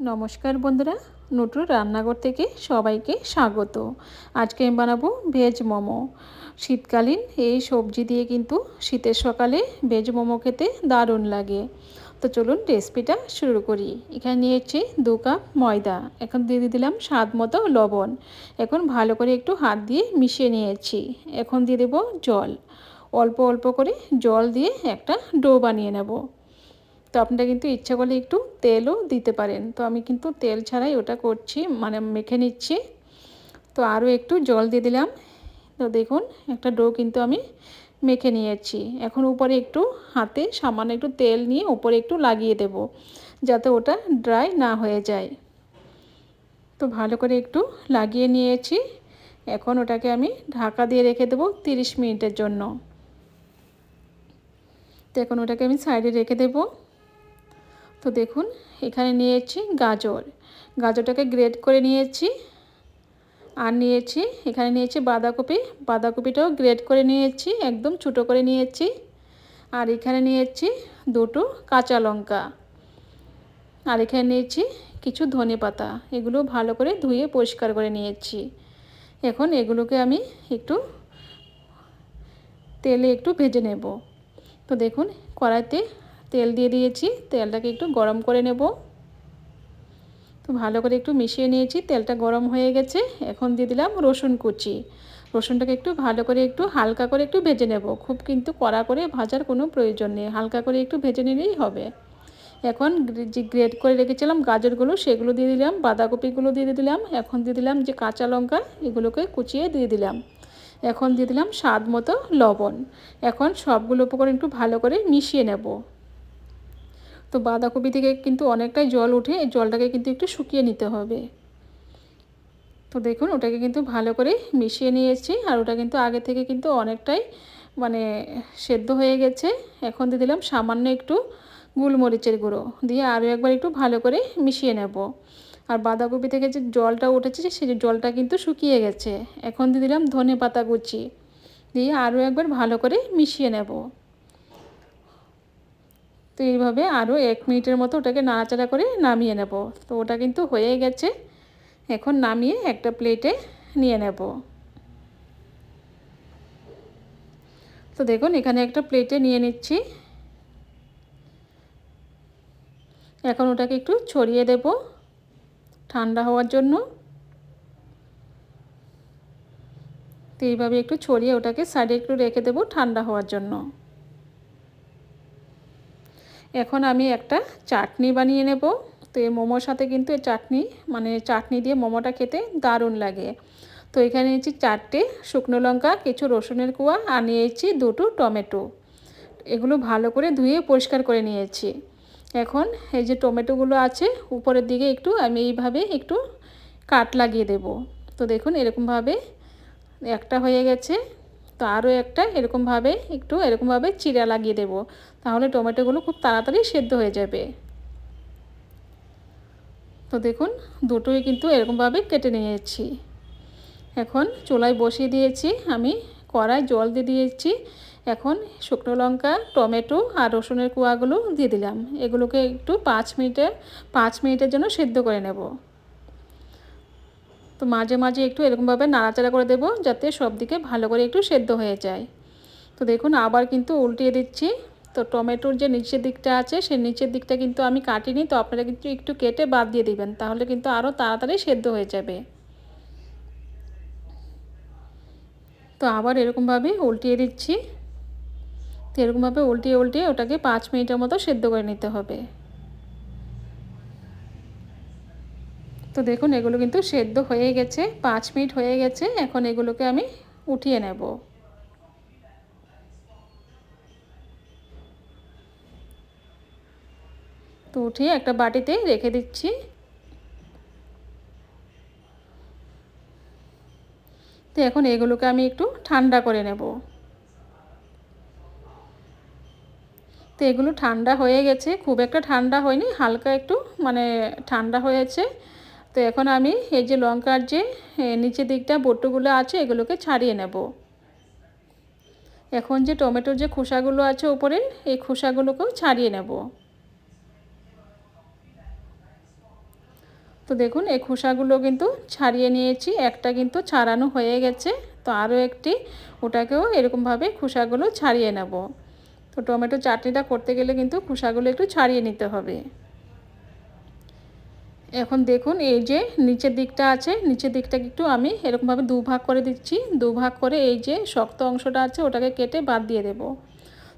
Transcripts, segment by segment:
নমস্কার বন্ধুরা, নটুর রান্নাঘর থেকে সবাইকে স্বাগত। আজকে আমি বানাবো ভেজ মোমো। শীতকালীন এই সবজি দিয়ে কিন্তু শীতের সকালে ভেজ মোমো খেতে দারুণ লাগে। তো চলুন রেসিপিটা শুরু করি। এখানে নিয়েছি দু কাপ ময়দা। এখন দিয়ে দিলাম স্বাদ মতো লবণ। এখন ভালো করে একটু হাত দিয়ে মিশিয়ে নিয়েছি। এখন দিয়ে দেবো জল। অল্প অল্প করে জল দিয়ে একটা ডো বানিয়ে নেব। তো আপনারা কিন্তু ইচ্ছা করলে একটু তেলও দিতে পারেন। তো আমি কিন্তু তেল ছাড়াই ওটা করছি মানে মেখে নিচ্ছি। তো আরও একটু জল দিয়ে দিলাম। তো দেখুন, একটা ডো কিন্তু আমি মেখে নিয়েছি। এখন উপরে একটু হাতে সামান্য একটু তেল নিয়ে উপরে একটু লাগিয়ে দেব, যাতে ওটা ড্রাই না হয়ে যায়। তো ভালো করে একটু লাগিয়ে নিয়েছি। এখন ওটাকে আমি ঢাকা দিয়ে রেখে দেবো তিরিশ মিনিটের জন্য। তো এখন ওটাকে আমি সাইডে রেখে দেবো। তো দেখুন, এখানে নিয়েছি গাজর। গাজরটাকে গ্রেড করে নিয়েছি আর নিয়েছি, এখানে নিয়েছি বাঁধাকপি। বাঁধাকপিটাও গ্রেড করে নিয়েছি, একদম ছোটো করে নিয়েছি। আর এখানে নিয়েছি দুটো কাঁচা লঙ্কা। আর এখানে নিয়েছি কিছু ধনে পাতা। এগুলো ভালো করে ধুয়ে পরিষ্কার করে নিয়েছি। এখন এগুলোকে আমি একটু তেলে একটু ভেজে নেব। তো দেখুন, কড়াইতে তেল দিয়ে দিয়েছি। তেলটাকে একটু গরম করে নেব। তো ভালো করে একটু মিশিয়ে নিয়েছি। তেলটা গরম হয়ে গেছে। এখন দিয়ে দিলাম রসুন কুচি। রসুনটাকে একটু ভালো করে একটু হালকা করে একটু ভেজে নেব। খুব কিন্তু কড়া করে ভাজার কোনো প্রয়োজন নেই। হালকা করে একটু ভেজে নিলেই হবে। এখন যে গ্রেড করে রেখেছিলাম গাজরগুলো, সেগুলো দিয়ে দিলাম। বাঁধাকপিগুলো দিয়ে দিলাম। এখন দিয়ে দিলাম যে কাঁচা লঙ্কা, এগুলোকে কুচিয়ে দিয়ে দিলাম। এখন দিয়ে দিলাম স্বাদ মতো লবণ। এখন সবগুলো উপকরণ একটু ভালো করে মিশিয়ে নেব। তো বাঁধাকপি থেকে কিন্তু অনেকটাই জল উঠে এই জলটাকে কিন্তু একটু শুকিয়ে নিতে হবে। তো দেখুন, ওটাকে কিন্তু ভালো করে মিশিয়ে নিয়েছি আর ওটা কিন্তু আগে থেকে কিন্তু অনেকটাই মানে সেদ্ধ হয়ে গেছে। এখন দিয়ে দিলাম সামান্য একটু গোলমরিচের গুঁড়ো দিয়ে আরও একবার একটু ভালো করে মিশিয়ে নেব। আর বাঁধাকপি থেকে যে জলটা উঠেছে সেই জলটা কিন্তু শুকিয়ে গেছে। এখন দিয়ে দিলাম ধনে পাতা কুচি দিয়ে আরও একবার ভালো করে মিশিয়ে নেব। তো এইভাবে আরও এক মিনিটের মতো ওটাকে নাড়াচাড়া করে নামিয়ে নেব। তো ওটা কিন্তু হয়ে গেছে। এখন নামিয়ে একটা প্লেটে নিয়ে নেব। তো দেখুন, এখানে একটা প্লেটে নিয়ে নিচ্ছি। এখন ওটাকে একটু ছড়িয়ে দেব ঠান্ডা হওয়ার জন্য। তো এইভাবে একটু ছড়িয়ে ওটাকে সাইডে একটু রেখে দেবো ঠান্ডা হওয়ার জন্য। এখন আমি একটা চাটনি বানিয়ে নেব। তো এই মোমোর সাথে কিন্তু এই চাটনি মানে চাটনি দিয়ে মোমোটা খেতে দারুণ লাগে। তো এখানে নিয়েছি চারটে শুকনো লঙ্কা, কিছু রসুনের কুয়া আর নিয়েছি দুটো টমেটো। এগুলো ভালো করে ধুয়ে পরিষ্কার করে নিয়েছি। এখন এই যে টমেটোগুলো আছে, উপরের দিকে একটু আমি এইভাবে একটু কাট লাগিয়ে দেব। তো দেখুন এরকমভাবে একটা হয়ে গেছে। তো আরও একটা এরকমভাবে একটু এরকমভাবে চিরা লাগিয়ে দেব। তাহলে টমেটোগুলো খুব তাড়াতাড়ি সেদ্ধ হয়ে যাবে। তো দেখুন, দুটোই কিন্তু এরকমভাবে কেটে নিয়েছি। এখন চুলায় বসিয়ে দিয়েছি আমি কড়াই জল দিয়ে দিয়েছি। এখন শুকনো লঙ্কা, টমেটো আর রসুনের কুয়াগুলো দিয়ে দিলাম। এগুলোকে একটু পাঁচ মিনিটের পাঁচ মিনিটের জন্য সেদ্ধ করে নেব। তো মাঝে মাঝে একটু এরকমভাবে নাড়াচাড়া করে দেব যাতে সব দিকে ভালো করে একটু সেদ্ধ হয়ে যায়। তো দেখুন, আবার কিন্তু উল্টিয়ে দিচ্ছি। তো টমেটোর যে নিচের দিকটা আছে, সেই নিচের দিকটা কিন্তু আমি কাটিনি। তো আপনারা কিন্তু একটু কেটে বাদ দিয়ে দিবেন, তাহলে কিন্তু আরও তাড়াতাড়ি সেদ্ধ হয়ে যাবে। তো আবার এরকমভাবে উল্টিয়ে দিচ্ছি। তো এরকমভাবে উল্টিয়ে উল্টিয়ে ওটাকে পাঁচ মিনিটের মতো সেদ্ধ করে নিতে হবে। তো দেখুন, এগুলো কিন্তু সেদ্ধ হয়ে গেছে, পাঁচ মিনিট হয়ে গেছে, এখন এগুলোকে আমি উঠিয়ে নেব। তো উঠিয়ে একটা বাটিতে রেখে দিচ্ছি। তো এখন এগুলোকে আমি একটু ঠান্ডা করে নেব। তো এগুলো ঠান্ডা হয়ে গেছে, খুব একটা ঠান্ডা হয়নি, হালকা একটু মানে ঠান্ডা হয়েছে। তো এখন আমি এই যে লঙ্কার যে নিচের দিকটা বট্টুগুলো আছে, এগুলোকে ছাড়িয়ে নেব। এখন যে টমেটোর যে খোসাগুলো আছে উপরে, এই খোসাগুলোকেও ছাড়িয়ে নেব। তো দেখুন, এই খোসাগুলো কিন্তু ছাড়িয়ে নিয়েছি, একটা কিন্তু ছাড়ানো হয়ে গেছে, তো আরও একটি, ওটাকেও এরকমভাবে খোসাগুলো ছাড়িয়ে নেব। তো টমেটো চাটনিটা করতে গেলে কিন্তু খোসাগুলো একটু ছাড়িয়ে নিতে হবে। এখন দেখুন, এই যে নিচের দিকটা আছে, নিচের দিকটাকে একটু আমি এরকমভাবে দু ভাগ করে দিচ্ছি। দু ভাগ করে এই যে শক্ত অংশটা আছে, ওটাকে কেটে বাদ দিয়ে দেব।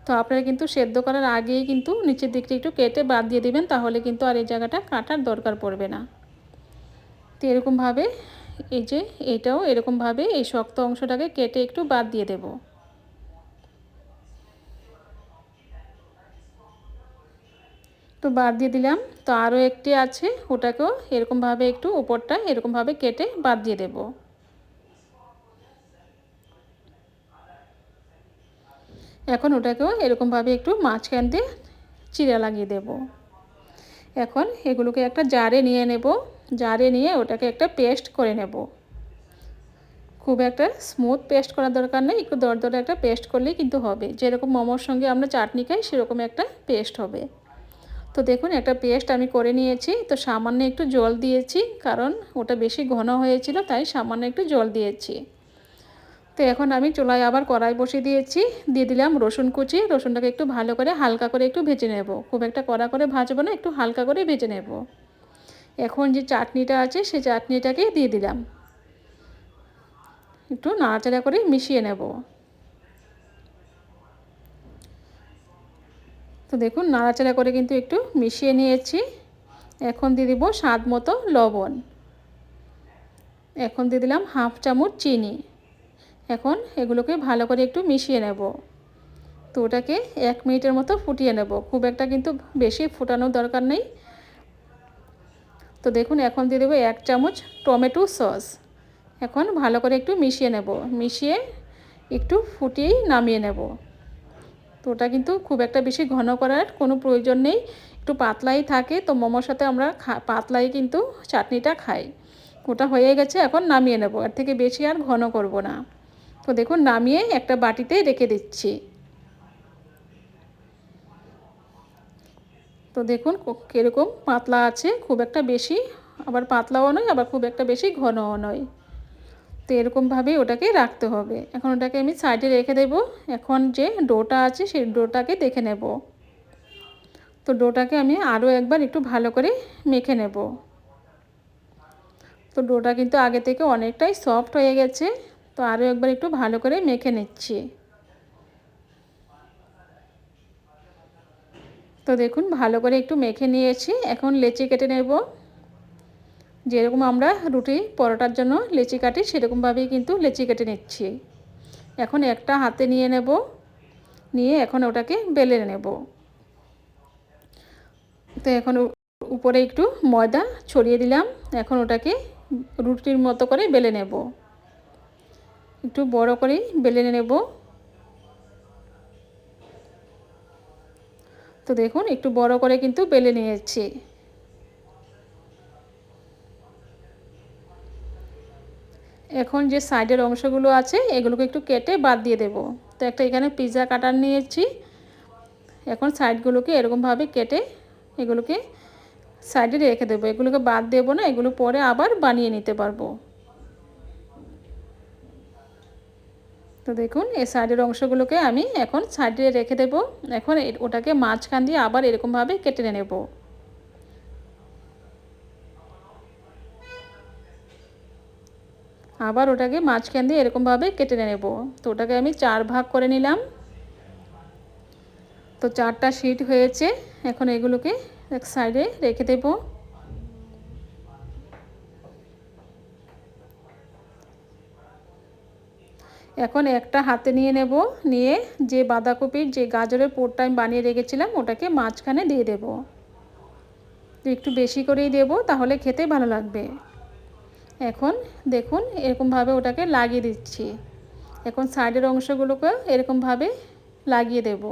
তো আপনারা কিন্তু সেদ্ধ করার আগেই কিন্তু নিচের দিকটা একটু কেটে বাদ দিয়ে দেবেন, তাহলে কিন্তু আর এই জায়গাটা কাটার দরকার পড়বে না। তো এরকমভাবে এই যে এটাও এরকমভাবে এই শক্ত অংশটাকে কেটে একটু বাদ দিয়ে দেবো। তো বাদ দিয়ে দিলাম। তো আরও একটি আছে, ওটাকেও এরকমভাবে একটু উপরটা এরকমভাবে কেটে বাদ দিয়ে দেব। এখন ওটাকেও এরকমভাবে একটু মাঝখান দিয়ে চিরা লাগিয়ে দেব। এখন এগুলোকে একটা জারে নিয়ে নেব। জারে নিয়ে ওটাকে একটা পেস্ট করে নেব। খুব একটা স্মুথ পেস্ট করার দরকার নেই, একটু দরদরে একটা পেস্ট করলেই কিন্তু হবে। যেরকম মোমোর সঙ্গে আমরা চাটনি খাই, সেরকম একটা পেস্ট হবে। তো দেখুন, একটা পেস্ট আমি করে নিয়েছি। তো সামান্য একটু জল দিয়েছি, কারণ ওটা বেশি ঘন হয়েছিল, তাই সামান্য একটু জল দিয়েছি। তো এখন আমি চুলায় আবার কড়াই বসিয়ে দিয়েছি। দিয়ে দিলাম রসুন কুচি। রসুনটাকে একটু ভালো করে হালকা করে একটু ভেজে নেব। খুব একটা কড়া করে ভাজবো না, একটু হালকা করে ভেজে নেব। এখন যে চাটনিটা আছে সেই চাটনিটাকে দিয়ে দিলাম। একটু নাড়াচাড়া করে মিশিয়ে নেব। তো দেখুন, নাড়াচাড়া করে কিন্তু একটু মিশিয়ে নিয়েছি। এখন দিয়ে দিব স্বাদ মতো লবণ। এখন দিয়ে দিলাম হাফ চামচ চিনি। এখন এগুলোকে ভালো করে একটু মিশিয়ে নেব। তো ওটাকে এক মিনিটের মতো ফুটিয়ে নেব। খুব একটা কিন্তু বেশি ফুটানোর দরকার নেই। তো দেখুন, এখন দিয়ে দেবো এক চামচ টমেটো সস। এখন ভালো করে একটু মিশিয়ে নেব। মিশিয়ে একটু ফুটিয়েই নামিয়ে নেব। ওটা কিন্তু খুব একটা বেশি ঘন করার কোনো প্রয়োজন নেই। একটু পাতলাই থাকে, তো মোমোর সাথে আমরা পাতলাই কিন্তু চাটনিটা খাই। ওটা হয়ে গেছে, এখন নামিয়ে নেব। এর থেকে বেশি আর ঘন করব না। তো দেখুন, নামিয়ে একটা বাটিতে রেখে দিচ্ছি। তো দেখুন কীরকম পাতলা আছে। খুব একটা বেশি, আবার পাতলাও নয়, আবার খুব একটা বেশি ঘনও নয়। তো এরকমভাবেই ওটাকে রাখতে হবে। এখন ওটাকে আমি সাইডে রেখে দেব। এখন যে ডোটা আছে সেই ডোটাকে দেখে নেব। তো ডোটাকে আমি আরও একবার একটু ভালো করে মেখে নেব। তো ডোটা কিন্তু আগে থেকে অনেকটাই সফট হয়ে গেছে। তো আরও একবার একটু ভালো করে মেখে নিচ্ছি। তো দেখুন, ভালো করে একটু মেখে নিয়েছি। এখন লেচি কেটে নেব। যেরকম আমরা রুটি পরোটার জন্য লেচি কাটি, সেরকমভাবেই কিন্তু লেচি কেটে নিচ্ছি। এখন একটা হাতে নিয়ে নেব, নিয়ে এখন ওটাকে বেলে নেব। তো এখন উপরে একটু ময়দা ছড়িয়ে দিলাম, এখন ওটাকে রুটির মতো করে বেলে নেব। একটু বড় করেই বেলে নেব। তো দেখুন, একটু বড় করে কিন্তু বেলে নিয়েছি। এখন যে সাইডের অংশগুলো আছে, এগুলোকে একটু কেটে বাদ দিয়ে দেব। তো একটা এখানে পিৎজা কাটার নিয়েছি। এখন সাইডগুলোকে এরকমভাবে কেটে এগুলোকে সাইডে রেখে দেবো। এগুলোকে বাদ দেবো না, এগুলো পরে আবার বানিয়ে নিতে পারব। তো দেখুন, এই সাইডের অংশগুলোকে আমি এখন সাইডে রেখে দেব। এখন ওটাকে মাঝখান দিয়ে আবার এরকমভাবে কেটে নেব। আবার ওটাকে মাঝখান দিয়ে এরকমভাবে কেটে নেব। তো ওটাকে আমি চার ভাগ করে নিলাম। তো চারটা শিট হয়েছে, এখন এগুলোকে এক সাইডে রেখে দেব। এখন একটা হাতে নিয়ে নেব, নিয়ে যে বাঁধাকপির যে গাজরের পোরটা আমি বানিয়ে রেখেছিলাম, ওটাকে মাঝখানে দিয়ে দেব। একটু বেশি করেই দেব, তাহলে খেতে ভালো লাগবে। এখন দেখুন এরকমভাবে ওটাকে লাগিয়ে দিচ্ছি। এখন সাইডের অংশগুলোকে এরকমভাবে লাগিয়ে দেব।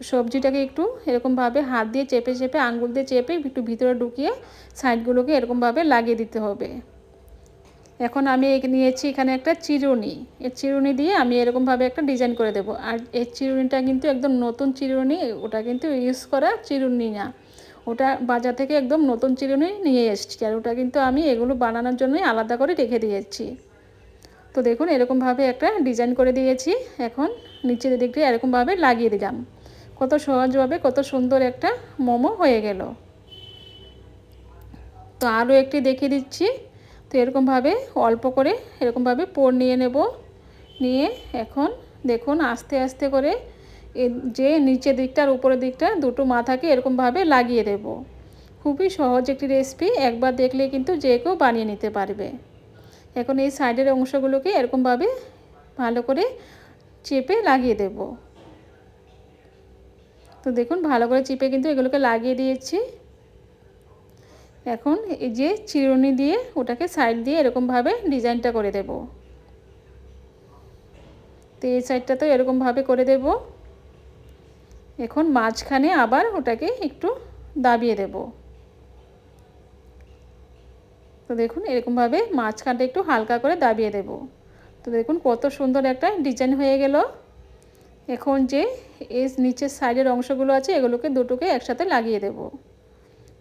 সবজিটাকে একটু এরকমভাবে হাত দিয়ে চেপে চেপে, আঙ্গুল দিয়ে চেপে একটু ভিতরে ঢুকিয়ে সাইডগুলোকে এরকমভাবে লাগিয়ে দিতে হবে। এখন আমি নিয়েছি এখানে একটা চিরুনি। এর চিরুনি দিয়ে আমি এরকমভাবে একটা ডিজাইন করে দেবো। আর এর চিরুনিটা কিন্তু একদম নতুন চিরুনি, ওটা কিন্তু ইউজ করা চিরুনি না। ওটা বাজার থেকে একদম নতুন চিরুনি নিয়ে এসেছি আর ওটা কিন্তু আমি এগুলো বানানোর জন্যই আলাদা করে রেখে দিয়েছি। তো দেখুন এরকমভাবে একটা ডিজাইন করে দিয়েছি, এখন নিচের দিকটি এরকমভাবে লাগিয়ে দিলাম। কত সহজভাবে কত সুন্দর একটা মোমো হয়ে গেল। তো আরও একটি দেখিয়ে দিচ্ছি। তো এরকমভাবে অল্প করে এরকমভাবে পোর নিয়ে নেব। নিয়ে এখন দেখুন আস্তে আস্তে করে যে নিচের দিকটা আর উপরের দিকটা দুটো মাথাকে এরকমভাবে লাগিয়ে দেব। খুবই সহজ একটি রেসিপি একবার দেখলে কিন্তু যে কেউ বানিয়ে নিতে পারবে। এখন এই সাইডের অংশগুলোকে এরকমভাবে ভালো করে চেপে লাগিয়ে দেব। তো দেখুন, ভালো করে চেপে কিন্তু এগুলোকে লাগিয়ে দিয়েছি। এখন এই যে চিরুনি দিয়ে ওটাকে সাইড দিয়ে এরকমভাবে ডিজাইনটা করে দেব। তো এই সাইডটা তো এরকমভাবে করে দেব। এখন মাঝখানে আবার ওটাকে একটু দাবিয়ে দেব। তো দেখুন, এরকমভাবে মাঝখানটা একটু হালকা করে দাবিয়ে দেব। তো দেখুন, কত সুন্দর একটা ডিজাইন হয়ে গেল। এখন যে এই নিচের সাইডের অংশগুলো আছে, এগুলোকে দুটোকে একসাথে লাগিয়ে দেব।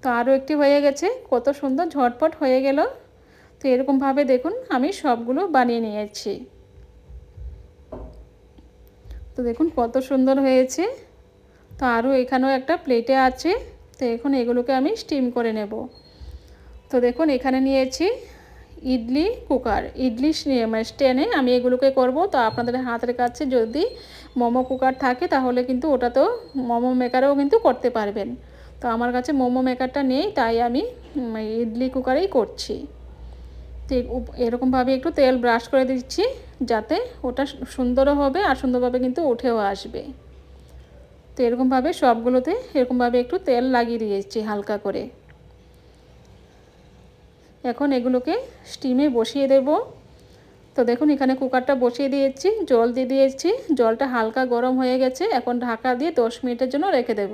তো আরও একটি হয়ে গেছে, কত সুন্দর ঝটপট হয়ে গেল। তো এরকমভাবে দেখুন, আমি সবগুলো বানিয়ে নিয়েছি। তো দেখুন, কত সুন্দর হয়েছে। তো আরও এখানেও একটা প্লেটে আছে। তো এখন এগুলোকে আমি স্টিম করে নেব। তো দেখুন, এখানে নিয়েছি ইডলি কুকার। ইডলি মানে স্ট্যান্ডে আমি এগুলোকে করব। তো আপনাদের হাতের কাছে যদি মোমো কুকার থাকে, তাহলে কিন্তু ওটা তো মোমো মেকারেও কিন্তু করতে পারবেন। তো আমার কাছে মোমো মেকারটা নেই, তাই আমি ইডলি কুকারেই করছি। তো এরকমভাবে একটু তেল ব্রাশ করে দিচ্ছি, যাতে ওটা সুন্দরও হবে আর সুন্দরভাবে কিন্তু উঠেও আসবে। তো এরকমভাবে সবগুলোতে এরকমভাবে একটু তেল লাগিয়ে দিয়েছি হালকা করে। এখন এগুলোকে স্টিমে বসিয়ে দেব। তো দেখুন এখানে কুকারটা বসিয়ে দিয়েছি, জল দিয়ে দিয়েছি, জলটা হালকা গরম হয়ে গেছে। এখন ঢাকা দিয়ে দশ মিনিটের জন্য রেখে দেব।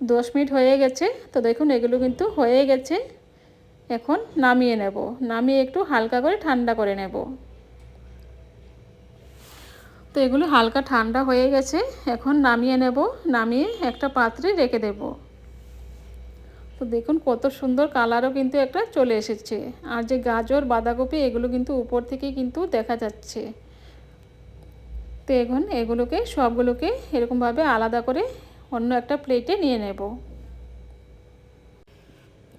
দশ মিনিট হয়ে গেছে, তো দেখুন এগুলো কিন্তু হয়ে গেছে। এখন নামিয়ে নেব, নামিয়ে একটু হালকা করে ঠান্ডা করে নেব। তো এগুলো হালকা ঠান্ডা হয়ে গেছে, এখন নামিয়ে নেব, নামিয়ে একটা পাত্রে রেখে দেব। তো দেখুন কত সুন্দর কালারও কিন্তু একটা চলে এসেছে। আর যে গাজর, বাঁধাকপি, এগুলো কিন্তু উপর থেকে কিন্তু দেখা যাচ্ছে। তো এখন এগুলোকে, সবগুলোকে এরকমভাবে আলাদা করে অন্য একটা প্লেটে নিয়ে নেব।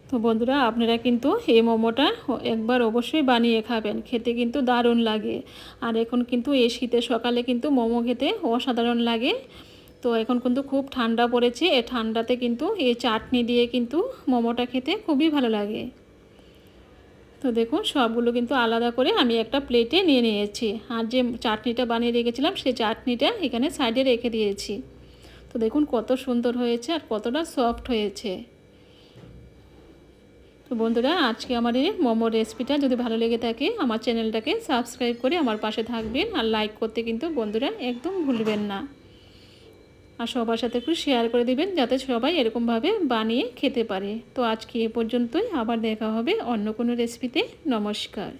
তো বন্ধুরা, আপনারা কিন্তু এই মোমোটা একবার অবশ্যই বানিয়ে খাবেন। খেতে কিন্তু দারুণ লাগে। আর এখন কিন্তু এই শীতের সকালে কিন্তু মোমো খেতে অসাধারণ লাগে। তো এখন কিন্তু খুব ঠান্ডা পড়েছে। এ ঠান্ডাতে কিন্তু এই চাটনি দিয়ে কিন্তু মোমোটা খেতে খুবই ভালো লাগে। তো দেখুন, সবগুলো কিন্তু আলাদা করে আমি একটা প্লেটে নিয়ে নিয়েছি। আর যে চাটনিটা বানিয়ে রেখেছিলাম, সেই চাটনিটা এখানে সাইডে রেখে দিয়েছি। তো দেখুন, কত সুন্দর হয়েছে আর কতটা সফট হয়েছে। তো বন্ধুরা, আজকে আমার এই মোমোর রেসিপিটা যদি ভালো লেগে থাকে, আমার চ্যানেলটাকে সাবস্ক্রাইব করে আমার পাশে থাকবেন। আর লাইক করতে কিন্তু বন্ধুরা একদম ভুলবেন না। আর সবার সাথে একটু শেয়ার করে দিবেন, যাতে সবাই এরকমভাবে বানিয়ে খেতে পারে। তো আজকে এ পর্যন্তই, আবার দেখা হবে অন্য কোনো রেসিপিতে নমস্কার।